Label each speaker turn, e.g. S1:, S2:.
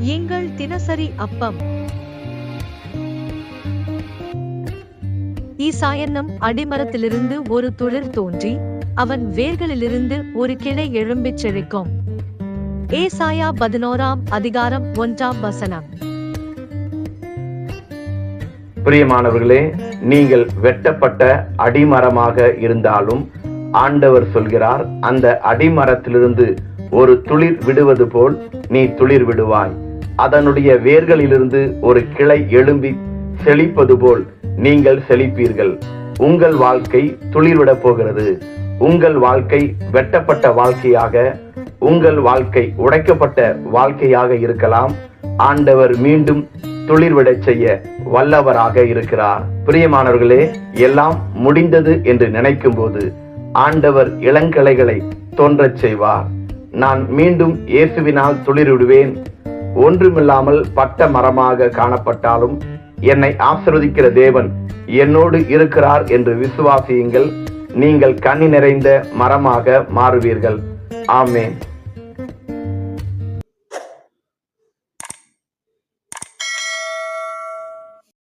S1: எங்கள் தினசரி அப்பம். ஈசாயன்னம் அடிமரத்திலிருந்து ஒரு துளிர் தோன்றி அவன் வேர்களிலிருந்து ஒரு கிளை எழும்பிச் செழிக்கும். ஏசாயா பதினோராம் அதிகாரம் ஒன்றாம் வசனம்.
S2: பிரியமானவர்களே நீங்கள் வெட்டப்பட்ட அடிமரமாக இருந்தாலும் ஆண்டவர் சொல்கிறார் அந்த அடிமரத்திலிருந்து ஒரு துளிர் விடுவது போல் நீ துளிர் விடுவாய். அதனுடைய வேர்களிலிருந்து ஒரு கிளை எழும்பி செழிப்பது போல் நீங்கள் செழிப்பீர்கள். உங்கள் வாழ்க்கை துளிர்விடப் போகிறது. உங்கள் வாழ்க்கை வெட்டப்பட்ட வாழ்க்கையாக உங்கள் வாழ்க்கை உடைக்கப்பட்ட வாழ்க்கையாக இருக்கலாம். ஆண்டவர் மீண்டும் துளிர்விடச் செய்ய வல்லவராக இருக்கிறார். பிரியமானவர்களே எல்லாம் முடிந்தது என்று நினைக்கும் போது ஆண்டவர் இளங்கலைகளை தோன்றச் செய்வார். நான் மீண்டும் இயேசுவினால் துளிர்விடுவேன். ஒன்றுமில்லாமல் பட்ட மரமாக காணப்பட்டாலும் என்னை ஆசிர்வதிக்கிற தேவன் என்னோடு இருக்கிறார் என்று விசுவாசியுங்கள். நீங்கள் கண்ணி நிறைந்த மரமாக மாறுவீர்கள். ஆமேன்.